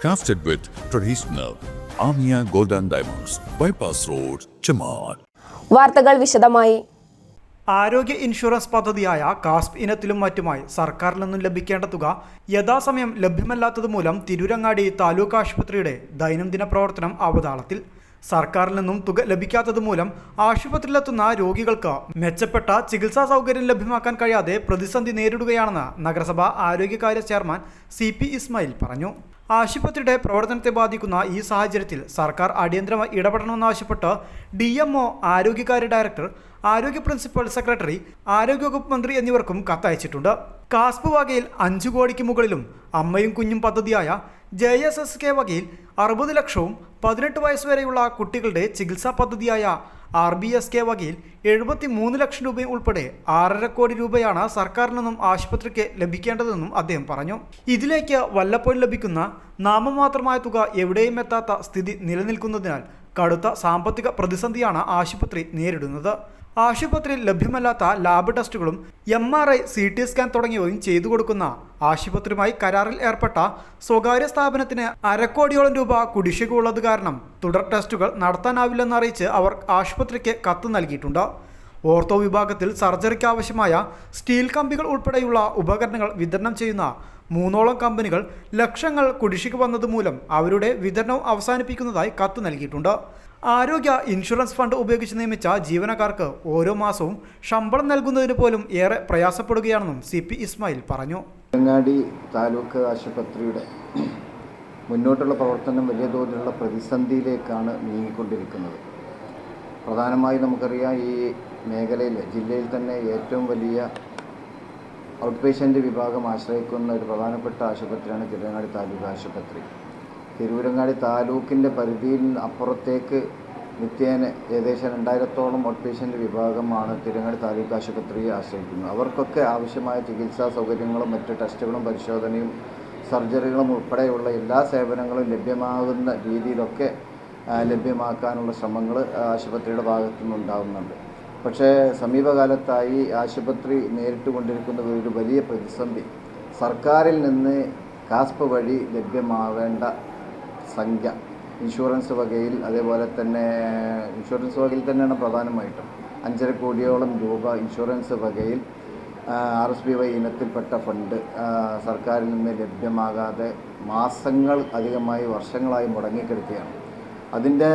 Crafted with traditional Amia Golden Diamonds, Bypass Road, Chamar. വാർത്തകൾ വിശദമായി. ആരോഗ്യ ഇൻഷുറൻസ് പദ്ധതിയായ കാസ്പ് ഇനത്തിലും മറ്റുമായി സർക്കാരിൽ നിന്നും ലഭിക്കേണ്ട തുക യഥാസമയം ലഭ്യമല്ലാത്തത് മൂലം തിരൂരങ്ങാടി താലൂക്ക് ആശുപത്രിയുടെ ദൈനംദിന പ്രവർത്തനം അവതാളത്തിൽ. സർക്കാരിൽ നിന്നും തുക ലഭിക്കാത്തത് മൂലം ആശുപത്രിയിലെത്തുന്ന രോഗികൾക്ക് മെച്ചപ്പെട്ട ചികിത്സാ സൗകര്യം ലഭ്യമാക്കാൻ കഴിയാതെ പ്രതിസന്ധി നേരിടുകയാണെന്ന് നഗരസഭ ആരോഗ്യകാര്യ ചെയർമാൻ സി പി ഇസ്മായിൽ പറഞ്ഞു. ആശുപത്രിയുടെ പ്രവർത്തനത്തെ ബാധിക്കുന്ന ഈ സാഹചര്യത്തിൽ സർക്കാർ അടിയന്തരമായി ഇടപെടണമെന്നാവശ്യപ്പെട്ട് ഡി എം ഒ ആരോഗ്യകാര്യ ഡയറക്ടർ ആരോഗ്യ പ്രിൻസിപ്പൽ സെക്രട്ടറി ആരോഗ്യവകുപ്പ് മന്ത്രി എന്നിവർക്കും കത്തയച്ചിട്ടുണ്ട്. കാസ്പ് വകയിൽ അഞ്ചു കോടിക്ക് മുകളിലും അമ്മയും കുഞ്ഞും പദ്ധതിയായ ജെ എസ് എസ് കെ വകയിൽ അറുപത് ലക്ഷവും പതിനെട്ട് വയസ്സ് വരെയുള്ള കുട്ടികളുടെ ചികിത്സാ പദ്ധതിയായ ആർ ബി എസ് കെ വകയിൽ എഴുപത്തി മൂന്ന് ലക്ഷം രൂപയും ഉൾപ്പെടെ ആറര കോടി രൂപയാണ് സർക്കാരിൽ നിന്നും ആശുപത്രിക്ക് ലഭിക്കേണ്ടതെന്നും അദ്ദേഹം പറഞ്ഞു. ഇതിലേക്ക് വല്ലപ്പോഴും ലഭിക്കുന്ന നാമമാത്രമായ തുക എവിടെയും എത്താത്ത സ്ഥിതി നിലനിൽക്കുന്നതിനാൽ കടുത്ത സാമ്പത്തിക പ്രതിസന്ധിയാണ് ആശുപത്രി നേരിടുന്നത്. ആശുപത്രിയിൽ ലഭ്യമല്ലാത്ത ലാബ് ടെസ്റ്റുകളും M R I C T scan തുടങ്ങിയവയും ചെയ്തു കൊടുക്കുന്ന ആശുപത്രിയുമായി കരാറിൽ ഏർപ്പെട്ട സ്വകാര്യ സ്ഥാപനത്തിന് അരക്കോടിയോളം രൂപ കുടിശ്ശിക ഉള്ളത് കാരണം തുടർ ടെസ്റ്റുകൾ നടത്താനാവില്ലെന്ന് അറിയിച്ച് അവർ ആശുപത്രിക്ക് കത്ത് നൽകിയിട്ടുണ്ട്. ഓർത്തോ വിഭാഗത്തിൽ സർജറിക്ക് ആവശ്യമായ സ്റ്റീൽ കമ്പികൾ ഉൾപ്പെടെയുള്ള ഉപകരണങ്ങൾ വിതരണം ചെയ്യുന്ന മൂന്നോളം കമ്പനികൾ ലക്ഷങ്ങൾ കുടിശ്ശിക വന്നതുമൂലം അവരുടെ വിതരണം അവസാനിപ്പിക്കുന്നതായി കത്ത് നൽകിയിട്ടുണ്ട്. ആരോഗ്യ ഇൻഷുറൻസ് ഫണ്ട് ഉപയോഗിച്ച് നിയമിച്ച ജീവനക്കാർക്ക് ഓരോ മാസവും ശമ്പളം നൽകുന്നതിന് പോലും ഏറെ പ്രയാസപ്പെടുകയാണെന്നും സി പി ഇസ്മായിൽ പറഞ്ഞു. അങ്ങാടി താലൂക്ക് ആശുപത്രിയുടെ മുന്നോട്ടുള്ള പ്രവർത്തനം വലിയ തോതിലുള്ള പ്രതിസന്ധിയിലേക്കാണ് നീങ്ങിക്കൊണ്ടിരിക്കുന്നത്. പ്രധാനമായും നമുക്കറിയാം ഈ മേഖലയിൽ ജില്ലയിൽ തന്നെ ഏറ്റവും വലിയ ഔട്ട് പേഷ്യന്റ് വിഭാഗം ആശ്രയിക്കുന്ന ഒരു പ്രധാനപ്പെട്ട ആശുപത്രിയാണ് തിരുവങ്ങാടി താലൂക്ക് ആശുപത്രി. തിരുവരങ്ങാടി താലൂക്കിന്റെ പരിധിയിൽ അപ്പുറത്തേക്ക് നിത്യേന ഏകദേശം രണ്ടായിരത്തോളം ഔട്ട് പേഷ്യന്റ് വിഭാഗമാണ് തിരുവങ്ങാടി താലൂക്ക് ആശുപത്രിയെ ആശ്രയിക്കുന്നത്. അവർക്കൊക്കെ ആവശ്യമായ ചികിത്സാ സൗകര്യങ്ങളും മറ്റ് ടെസ്റ്റുകളും പരിശോധനയും സർജറികളും ഉൾപ്പെടെയുള്ള എല്ലാ സേവനങ്ങളും ലഭ്യമാകുന്ന രീതിയിലൊക്കെ ലഭ്യമാക്കാനുള്ള ശ്രമങ്ങൾ ആശുപത്രിയുടെ ഭാഗത്തു നിന്നുണ്ടാകുന്നുണ്ട് പക്ഷേ സമീപകാലത്തായി ആശുപത്രി നേരിട്ട് കൊണ്ടിരിക്കുന്ന ഒരു വലിയ പ്രതിസന്ധി. സർക്കാരിൽ നിന്ന് കാസ്പ് വഴി ലഭ്യമാവേണ്ട സംഖ്യ ഇൻഷുറൻസ് വകയിൽ അതേപോലെ തന്നെ ഇൻഷുറൻസ് വകയിൽ തന്നെയാണ് പ്രധാനമായിട്ടും. അഞ്ചര കോടിയോളം രൂപ ഇൻഷുറൻസ് വകയിൽ ആർ എസ് ബി വൈ ഇനത്തിൽപ്പെട്ട ഫണ്ട് സർക്കാരിൽ നിന്ന് ലഭ്യമാകാതെ മാസങ്ങൾ അധികമായി വർഷങ്ങളായി മുടങ്ങിക്കിടക്കുകയാണ്. അതിന്റെ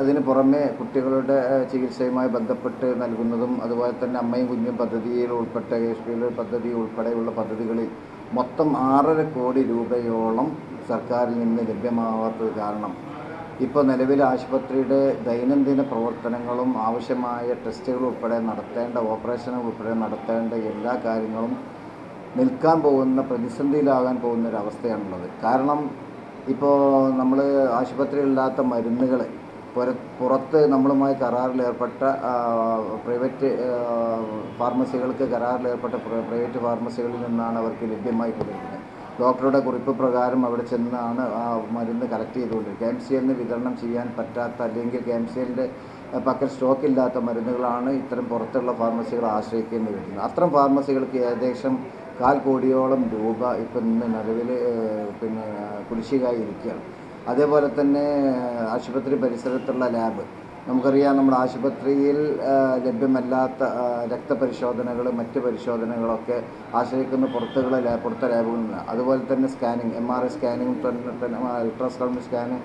അതിന് പുറമെ കുട്ടികളുടെ ചികിത്സയുമായി ബന്ധപ്പെട്ട് നൽകുന്നതും അതുപോലെ തന്നെ അമ്മയും കുഞ്ഞും പദ്ധതിയിൽ ഉൾപ്പെട്ട എസ് പി പദ്ധതി ഉൾപ്പെടെയുള്ള പദ്ധതികളിൽ മൊത്തം ആറര കോടി രൂപയോളം സർക്കാരിൽ നിന്ന് ലഭ്യമാവാത്തത് കാരണം ഇപ്പോൾ നിലവിൽ ആശുപത്രിയുടെ ദൈനംദിന പ്രവർത്തനങ്ങളും ആവശ്യമായ ടെസ്റ്റുകൾ ഉൾപ്പെടെ നടത്തേണ്ട ഓപ്പറേഷനുകൾ ഉൾപ്പെടെ നടത്തേണ്ട എല്ലാ കാര്യങ്ങളും നിൽക്കാൻ പോകുന്ന പ്രതിസന്ധിയിലാകാൻ പോകുന്ന ഒരു അവസ്ഥയാണുള്ളത്. കാരണം ഇപ്പോൾ നമ്മൾ ആശുപത്രിയിലില്ലാത്ത മരുന്നുകൾ പുര പുറത്ത് നമ്മളുമായി കരാറിലേർപ്പെട്ട പ്രൈവറ്റ് ഫാർമസികൾക്ക് കരാറിലേർപ്പെട്ട പ്രൈവറ്റ് ഫാർമസികളിൽ നിന്നാണ് അവർക്ക് ലഭ്യമായി കൊണ്ടിരിക്കുന്നത് ഡോക്ടറുടെ കുറിപ്പ് പ്രകാരം അവിടെ ചെന്നാണ് ആ മരുന്ന് കളക്ട് ചെയ്തുകൊണ്ടിരിക്കുക. എം സി എല്ലിന് വിതരണം ചെയ്യാൻ പറ്റാത്ത അല്ലെങ്കിൽ എം സി എല്ലിന്റെ പക്കൽ സ്റ്റോക്ക് ഇല്ലാത്ത മരുന്നുകളാണ് ഇത്തരം പുറത്തുള്ള ഫാർമസികൾ ആശ്രയിക്കേണ്ടി വരുന്നത്. അത്തരം ഫാർമസികൾക്ക് ഏകദേശം കാൽ കോടിയോളം രൂപ ഇപ്പം ഇന്ന് നിലവിൽ പിന്നെ കുടിശ്ശികയായി ഇരിക്കുകയാണ്. അതേപോലെ തന്നെ ആശുപത്രി പരിസരത്തുള്ള ലാബ് നമുക്കറിയാം നമ്മുടെ ആശുപത്രിയിൽ ലഭ്യമല്ലാത്ത രക്തപരിശോധനകൾ മറ്റ് പരിശോധനകളൊക്കെ ആശ്രയിക്കുന്ന പുറത്തുകളെ ലാബ് പുറത്തെ ലാബുകളിൽ നിന്ന് അതുപോലെ തന്നെ scanning M R I scanning തന്നെ അൾട്രാസൗണ്ട് സ്കാനിങ്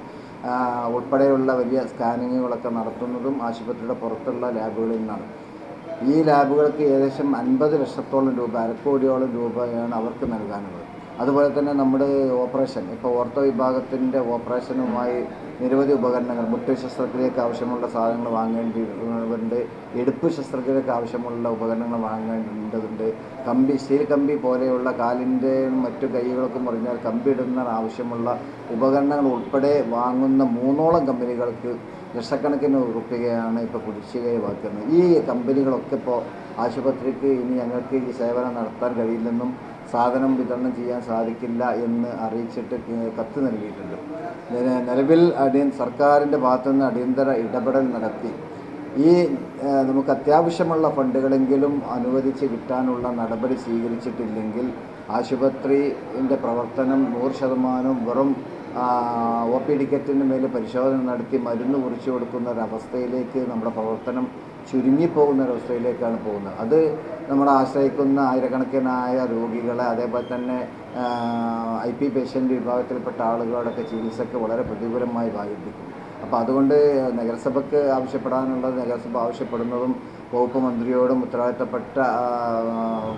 ഉൾപ്പെടെയുള്ള വലിയ സ്കാനിങ്ങുകളൊക്കെ നടത്തുന്നതും ആശുപത്രിയുടെ പുറത്തുള്ള ലാബുകളിൽ നിന്നാണ്. ഈ ലാബുകൾക്ക് ഏകദേശം അൻപത് ലക്ഷത്തോളം രൂപ അരക്കോടിയോളം രൂപയാണ് അവർക്ക് നൽകാനുള്ളത്. അതുപോലെ തന്നെ നമ്മുടെ ഓപ്പറേഷൻ ഇപ്പോൾ ഓർത്തോ വിഭാഗത്തിന്റെ ഓപ്പറേഷനുമായി നിരവധി ഉപകരണങ്ങൾ മുട്ട് ശസ്ത്രക്രിയക്ക് ആവശ്യമുള്ള സാധനങ്ങൾ വാങ്ങേണ്ടതുണ്ട് എടുപ്പ് ശസ്ത്രക്രിയക്ക് ആവശ്യമുള്ള ഉപകരണങ്ങൾ വാങ്ങേണ്ടതുണ്ട് കമ്പി സ്റ്റീൽ കമ്പി പോലെയുള്ള കാലിന്റെ മറ്റു കൈകൾക്കും പറഞ്ഞാൽ കമ്പി ഇടുന്ന ആവശ്യമുള്ള ഉപകരണങ്ങൾ ഉൾപ്പെടെ വാങ്ങുന്ന മൂന്നോളം കമ്പനികൾക്ക് ലക്ഷക്കണക്കിന് ഉറുപ്പികയാണ് ഇപ്പോൾ കുടിശ്ശികയായി വാക്കുന്നത് ഈ കമ്പനികളൊക്കെ ഇപ്പോൾ ആശുപത്രിക്ക് ഇനി ഞങ്ങൾക്ക് ഈ സേവനം നടത്താൻ കഴിയില്ലെന്നും സാധനം വിതരണം ചെയ്യാൻ സാധിക്കില്ല എന്ന് അറിയിച്ചിട്ട് കത്ത് നൽകിയിട്ടുണ്ട്. നില- നിലവിൽ അടിയ സർക്കാരിന്റെ ഭാഗത്തുനിന്ന് അടിയന്തര ഇടപെടൽ നടത്തി. ഈ നമുക്ക് അത്യാവശ്യമുള്ള ഫണ്ടുകളെങ്കിലും അനുവദിച്ച് കിട്ടാനുള്ള നടപടി സ്വീകരിച്ചിട്ടില്ലെങ്കിൽ ആശുപത്രിന്റെ പ്രവർത്തനം നൂറ് ശതമാനം വെറും ഒ പി ടിക്കറ്റിന് മേൽ പരിശോധന നടത്തി മരുന്ന് കുറിച്ചു കൊടുക്കുന്ന ഒരവസ്ഥയിലേക്ക് നമ്മുടെ പ്രവർത്തനം ചുരുങ്ങിപ്പോകുന്ന ഒരവസ്ഥയിലേക്കാണ് പോകുന്നത്. അത് നമ്മൾ ആശ്രയിക്കുന്ന ആയിരക്കണക്കിനായ രോഗികളെ അതേപോലെ തന്നെ ഐ പി പേഷ്യന്റ് വിഭാഗത്തിൽപ്പെട്ട ആളുകളുടെയൊക്കെ ചികിത്സയ്ക്ക് വളരെ പ്രതികൂലമായി ബാധിക്കും. അപ്പോൾ അതുകൊണ്ട് നഗരസഭയ്ക്ക് ആവശ്യപ്പെടാനുള്ളത് നഗരസഭ ആവശ്യപ്പെടുന്നതും വകുപ്പ് മന്ത്രിയോടും ഉത്തരവാദിത്തപ്പെട്ട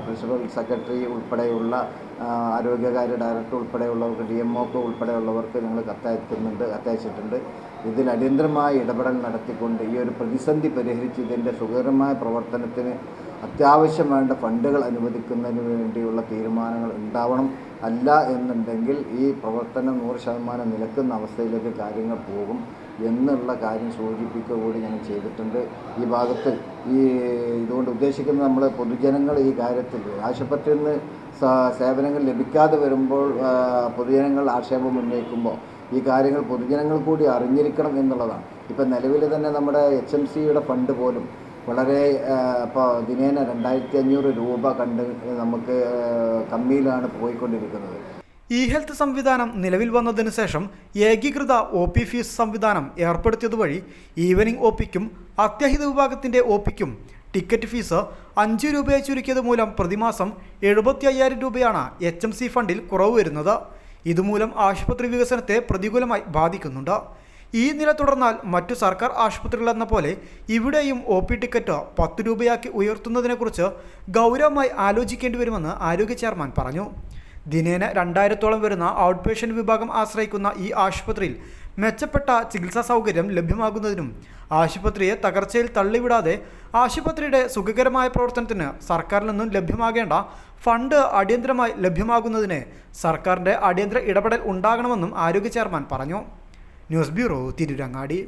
പ്രിൻസിപ്പൽ സെക്രട്ടറി ഉൾപ്പെടെയുള്ള ആരോഗ്യകാര്യ ഡയറക്ടർ ഉൾപ്പെടെയുള്ളവർക്ക് ഡി എം ഒക്ക് ഉൾപ്പെടെയുള്ളവർക്ക് ഞങ്ങൾ കത്തയക്കുന്നുണ്ട് കത്തയച്ചിട്ടുണ്ട്. ഇതിൽ അടിയന്തരമായ ഇടപെടൽ നടത്തിക്കൊണ്ട് ഈ ഒരു പ്രതിസന്ധി പരിഹരിച്ച് ഇതിന്റെ സുഖകരമായ പ്രവർത്തനത്തിന് അത്യാവശ്യം വേണ്ട ഫണ്ടുകൾ അനുവദിക്കുന്നതിന് വേണ്ടിയുള്ള തീരുമാനങ്ങൾ ഉണ്ടാവണം. അല്ല എന്നുണ്ടെങ്കിൽ ഈ പ്രവർത്തനം നൂറ് ശതമാനം നിലക്കുന്ന അവസ്ഥയിലേക്ക് കാര്യങ്ങൾ പോകും എന്നുള്ള കാര്യം സൂചിപ്പിക്കുക കൂടി ഞാൻ ചെയ്തിട്ടുണ്ട്. ഈ ഭാഗത്ത് ഈ ഇതുകൊണ്ട് ഉദ്ദേശിക്കുന്നത് നമ്മൾ പൊതുജനങ്ങൾ ഈ കാര്യത്തിൽ ആശുപത്രിയിൽ നിന്ന് സേവനങ്ങൾ ലഭിക്കാതെ വരുമ്പോൾ പൊതുജനങ്ങൾ ആക്ഷേപം ഉന്നയിക്കുമ്പോൾ ഈ കാര്യങ്ങൾ പൊതുജനങ്ങൾ കൂടി അറിഞ്ഞിരിക്കണം എന്നുള്ളതാണ്. ഇപ്പം നിലവിൽ തന്നെ നമ്മുടെ എച്ച് എം സിയുടെ ഫണ്ട് പോലും വളരെ ഇപ്പോൾ ദിനേന രണ്ടായിരത്തി അഞ്ഞൂറ് രൂപ കണ്ട് നമുക്ക് കമ്മിയിലാണ് പോയിക്കൊണ്ടിരിക്കുന്നത്. ഇ ഹെൽത്ത് സംവിധാനം നിലവിൽ വന്നതിന് ശേഷം ഏകീകൃത ഒ പി ഫീസ് സംവിധാനം ഏർപ്പെടുത്തിയത് വഴി ഈവനിംഗ് ഒ പിക്കും അത്യാഹിത വിഭാഗത്തിന്റെ ഒ പിക്കും ടിക്കറ്റ് ഫീസ് അഞ്ച് രൂപയെ ചുരുക്കിയത് മൂലം പ്രതിമാസം എഴുപത്തി അയ്യായിരം രൂപയാണ് എച്ച് എം സി ഫണ്ടിൽ കുറവ് വരുന്നത്. ഇതുമൂലം ആശുപത്രി വികസനത്തെ പ്രതികൂലമായി ബാധിക്കുന്നുണ്ട്. ഈ നില തുടർന്നാൽ മറ്റു സർക്കാർ ആശുപത്രികളെന്ന പോലെ ഇവിടെയും ഒ പി ടിക്കറ്റ് പത്ത് രൂപയാക്കി ഉയർത്തുന്നതിനെക്കുറിച്ച് ഗൗരവമായി ആലോചിക്കേണ്ടി വരുമെന്ന് ആരോഗ്യ ചെയർമാൻ പറഞ്ഞു. ദിനേന രണ്ടായിരത്തോളം വരുന്ന ഔട്ട് പേഷ്യന്റ് വിഭാഗം ആശ്രയിക്കുന്ന ഈ ആശുപത്രിയിൽ മെച്ചപ്പെട്ട ചികിത്സാ സൗകര്യം ലഭ്യമാകുന്നതിനും ആശുപത്രിയെ തകർച്ചയിൽ തള്ളിവിടാതെ ആശുപത്രിയുടെ സുഖകരമായ പ്രവർത്തനത്തിന് സർക്കാരിൽ നിന്നും ലഭ്യമാകേണ്ട ഫണ്ട് അടിയന്തരമായി ലഭ്യമാകുന്നതിന് സർക്കാരിന്റെ അടിയന്തര ഇടപെടൽ ഉണ്ടാകണമെന്നും ആരോഗ്യ ചെയർമാൻ പറഞ്ഞു. News bureau Tirurangadi.